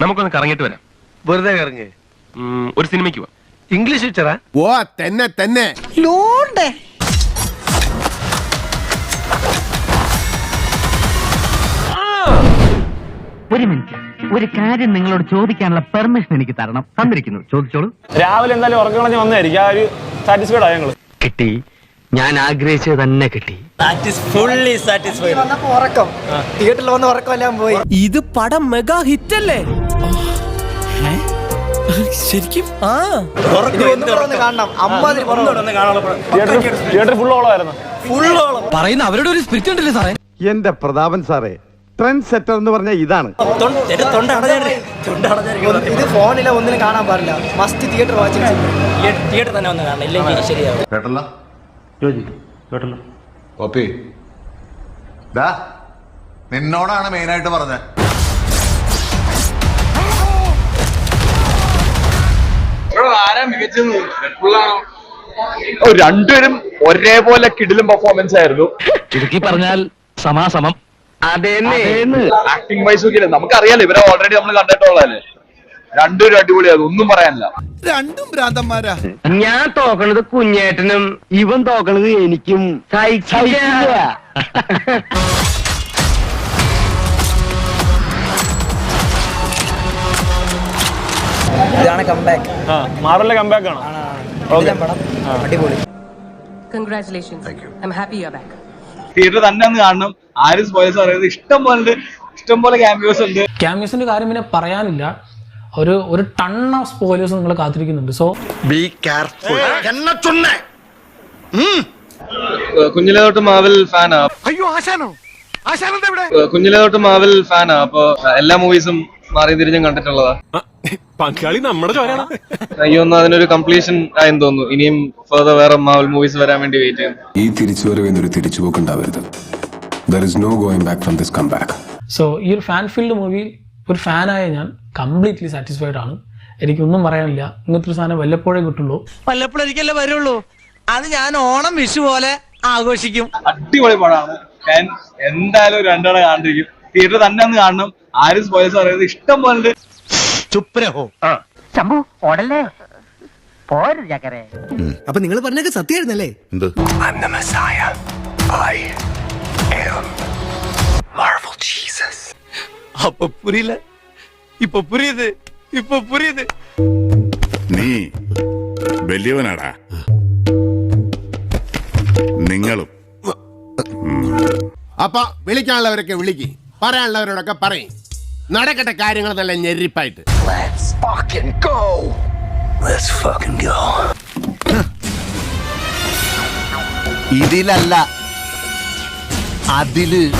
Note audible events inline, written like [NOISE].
നമുക്കൊന്ന് കറങ്ങിട്ട് വരാം. വെറുതെ കറങ്ങേ. ഉം, ഒരു സിനിമയ്ക്ക് പോവാം. ഇംഗ്ലീഷ് പിക്ചറാ? ഓ തന്നെ തന്നെ. ഒരു മിനിറ്റ്. ഒരു കാര്യം നിങ്ങളോട് ചോദിക്കാനുള്ള പെർമിഷൻ എനിക്ക് തരണം. തന്നിരിക്കുന്നു. ചോദിച്ചോളൂ. രാവിലെ എന്തായാലും വന്നായിരിക്കും ആ ഒരു സാറ്റിസ്ഫൈഡ് ആയ ഞങ്ങൾ കിട്ടി. ഞാൻ ആഗ്രഹിച്ചത് തന്നെ കിട്ടി. തിയേറ്ററിൽ വന്ന് പോയി. ഇത് പടം മെഗാ ഹിറ്റ് അല്ലേ? ശരിക്കും? ആ. പറയുന്ന അവരുടെ ഒരു സ്പിരിറ്റ് ഉണ്ടല്ലേ സാറേ? എന്റെ പ്രതാപൻ സാറേ ട്രെൻഡ് സെറ്റർ എന്ന് പറഞ്ഞ ഇതാണ്. ഇത് ഫോണിലെ ഒന്നിനും കാണാൻ പാടില്ല. മസ്റ്റ് തിയേറ്റർ വാച്ചിങ് തിയേറ്റർ തന്നെ ഒന്ന് കാണണം. ഇല്ലെങ്കിൽ ശരിയാവും. കേട്ടല്ലോ? കോപ്പി. ദാ നിന്നോടാണ് മെയിനായിട്ട് പറഞ്ഞത്. രണ്ടുപേരും ഒരേപോലെ കിടിലും പെർഫോമൻസ് ആയിരുന്നു. ചുരുക്കി പറഞ്ഞാൽ സമാസമം. ആക്ടിംഗ് വൈസ് നോക്കിയില്ല? നമുക്കറിയാലോ ഇവരെ ഓൾറെഡി നമ്മൾ കണ്ടിട്ടുള്ളതല്ലേ? രണ്ടുപേരും അടിപൊളിയാണ് ഒന്നും പറയാനില്ല. രണ്ടും ഭ്രാന്തന്മാരാ. ഞാൻ തോക്കണത് കുഞ്ഞേട്ടനും ഇവൻ തോക്കണത് എനിക്കും. സഹിക്കില്ല. [LAUGHS] ഇതാണ് കംബാക്ക് ആ മാറലിലെ കമ്പാക്ക് ആണ്? അടിപൊളി. തിയേറ്റർ തന്നെ ഒന്ന് കാണണം. ആരും സ്പോയിൽസ് പറയുന്നത് ഇഷ്ടം പോലെ ഉണ്ട് ഇഷ്ടം പോലെ ക്യാമ്പ്യൂസ് ഉണ്ട്. ക്യാമ്പ്യൂസിന്റെ കാര്യം പിന്നെ പറയാനില്ല. ഒരു ഒരു ടൺ ഓഫ് സ്പോയിലേഴ്സ് നിങ്ങൾ കാത്തിരിക്കുന്നുണ്ട്. സോ കുഞ്ഞിലെ തൊട്ട് മാവൽ ഫാനാ അയ്യോ ആശാനോ? ആശാനെന്താ ഇവിടെ? കുഞ്ഞിലെ തൊട്ട് മാവൽ ഫാനാ അപ്പൊ എല്ലാ മൂവീസും മാറി തിരിഞ്ഞും കണ്ടിട്ടുള്ളതാ. പങ്കാളി നമ്മുടെ ചോരാണ് അയ്യോ ഒന്ന് അതിനൊരു കംപ്ലീഷൻ ആയെന്ന് തോന്നുന്നു. ഇനിയും ഫർദർ വേറെ മാവൽ മൂവീസ് വരാൻ വേണ്ടി വെയിറ്റ് ചെയ്യുന്നു. ഈ തിരിച്ചുവരവിന്നൊരു തിരിച്ചുപോക്കുണ്ടാവരുത്. There is no going back from this come back so ഈ ഒരു ഫാൻ ഫീൽഡ് മൂവി ഒരു ഫാനായ ഞാൻ കംപ്ലീറ്റ്ലി സാറ്റിസ്ഫൈഡ് ആണ്. എനിക്കൊന്നും പറയാനില്ല. ഇങ്ങനത്തെ ഒരു സാധനം വല്ലപ്പോഴേ കിട്ടുള്ളൂ. വല്ലപ്പോഴൊരിക്കല്ലേ വരുള്ളൂ. അത് ഞാൻ ഓണം വിഷു പോലെ ആഘോഷിക്കും. അടിപൊളി പടമാണ്. ഞാൻ എന്തായാലും ഒരു രണ്ടെണ്ണം കാണ്ടിരിക്കും. തിയേറ്റർ തന്നെ ഒന്ന് കാണണം. ആരും സ്പോയിൽസ് പറയുന്നത് ഇഷ്ടം പോലെ ചുപ്രഹോ. ശംഭു ഓടല്ലേ? പോരുത് ചക്കരെ. അപ്പൊ നിങ്ങൾ പറഞ്ഞൊക്കെ സത്യമായിരുന്നല്ലേ? എന്ത്? അപ്പൊ പുരിയില്ല. ഇപ്പൊ പുരിയത്. ഇപ്പൊ പുരിയത്. നീ വലിയവനാടാ. നിങ്ങളും. അപ്പ വിളിക്കാനുള്ളവരൊക്കെ വിളിക്ക്. പറയാനുള്ളവരോടൊക്കെ പറയും. നടക്കട്ടെ കാര്യങ്ങൾ നല്ല ഞെരിപ്പായിട്ട്. ഇതിലല്ല. അതിൽ